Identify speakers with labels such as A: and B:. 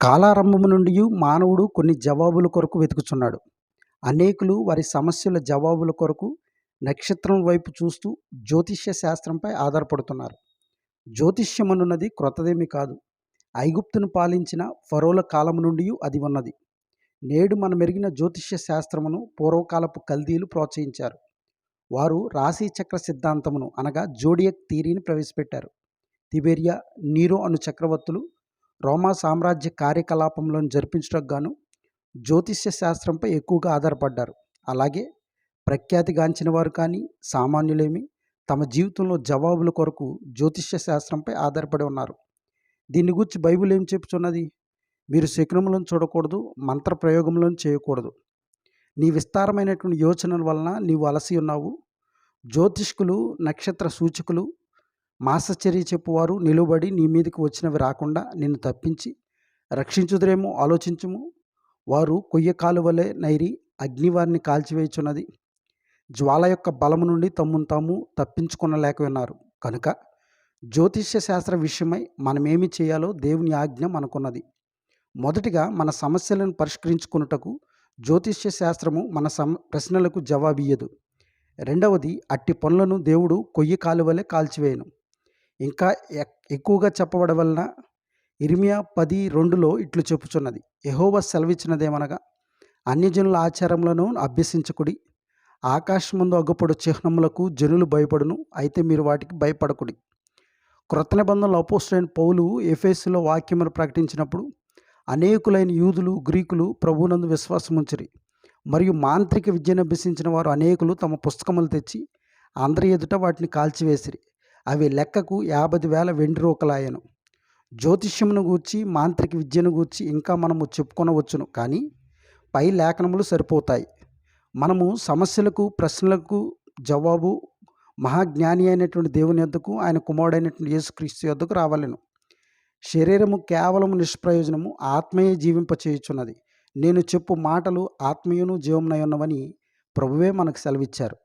A: కాలారంభము నుండి మానవుడు కొన్ని జవాబుల కొరకు వెతుకుచున్నాడు. అనేకులు వారి సమస్యల జవాబుల కొరకు నక్షత్రం వైపు చూస్తూ జ్యోతిష్య శాస్త్రంపై ఆధారపడుతున్నారు. జ్యోతిష్యం అనున్నది క్రొత్తదేమి కాదు. ఐగుప్తును పాలించిన ఫరోల కాలం నుండి అది ఉన్నది. నేడు మన మెరిగిన జ్యోతిష్య శాస్త్రమును పూర్వకాలపు కల్దీలు ప్రోత్సహించారు. వారు రాశి చక్ర సిద్ధాంతమును అనగా జోడియక్ థీరీని ప్రవేశపెట్టారు. తిబెరియా నీరో అను చక్రవర్తులు రోమా సామ్రాజ్య కార్యకలాపంలో జరిపించడానికి గాను జ్యోతిష్య శాస్త్రంపై ఎక్కువగా ఆధారపడ్డారు. అలాగే ప్రఖ్యాతిగాంచిన వారు కానీ సామాన్యులేమి తమ జీవితంలో జవాబుల కొరకు జ్యోతిష్య శాస్త్రంపై ఆధారపడి ఉన్నారు. దీన్ని గురించి బైబిల్ ఏం చెప్పుచున్నది మీరు శకునములను చూడకూడదు మంత్ర ప్రయోగములను చేయకూడదు. నీ విస్తారమైనటువంటి యోచనల వలన నీవు అలసి ఉన్నావు. జ్యోతిష్కులు నక్షత్ర సూచకులు మాసచర్య చెప్పువారు నిలువబడి నీ మీదకి వచ్చినవి రాకుండా నిన్ను తప్పించి రక్షించుదురేమో ఆలోచించుము. వారు కొయ్య కాలువలే నైరి అగ్నివారిని కాల్చివేచున్నది కాల్చివేయుచున్నది. జ్వాల యొక్క బలము నుండి తమ్మును తాము తప్పించుకొనలేక ఉన్నారు కనుక జ్యోతిష్య శాస్త్ర విషయమై మనమేమి చేయాలో దేవుని ఆజ్ఞ మనకున్నది. మొదటిగా మన సమస్యలను పరిష్కరించుకున్నటకు జ్యోతిష్య శాస్త్రము మన సమ ప్రశ్నలకు జవాబియ్యదు. రెండవది అట్టి పనులను దేవుడు కొయ్యి కాలువలే కాల్చివేయను. ఇంకా ఎక్- ఎక్కువగా చెప్పబడ వలన ఇర్మియా పది రెండులో ఇట్లు చెప్పుచున్నది. యహోవ సెలవిచ్చినదేమనగా అన్యజనుల ఆచారములను అభ్యసించకుడి ఆకాశముందు అగ్గుపడు చిహ్నములకు జనులు భయపడును అయితే మీరు వాటికి భయపడకుడి. క్రొత్త నిబంధనలు అపోస్టైన పౌలు ఎఫేసులో వాక్యమును ప్రకటించినప్పుడు అనేకులైన యూదులు గ్రీకులు ప్రభువునందు విశ్వాసముంచిరి. మరియు మాంత్రిక విద్యను అభ్యసించిన వారు అనేకులు తమ పుస్తకములు తెచ్చి అందరి ఎదుట వాటిని కాల్చివేసిరి. అవి లెక్కకు యాభై వేల వెండి రూకలాయను. జ్యోతిష్యమును గూర్చి మాంత్రిక విద్యను గూర్చి ఇంకా మనము చెప్పుకొనవచ్చును. కానీ పై లేఖనములు సరిపోతాయి. మనము సమస్యలకు ప్రశ్నలకు జవాబు మహాజ్ఞాని అయినటువంటి దేవుని యొద్దకు ఆయన కుమారుడైనటువంటి యేసుక్రీస్తు యొద్దకు రావాలను. శరీరము కేవలము నిష్ప్రయోజనము ఆత్మయే జీవింపచేయుచున్నది. నేను చెప్పు మాటలు ఆత్మీయును జీవమునై ఉన్నవని ప్రభువే మనకు సెలవిచ్చారు.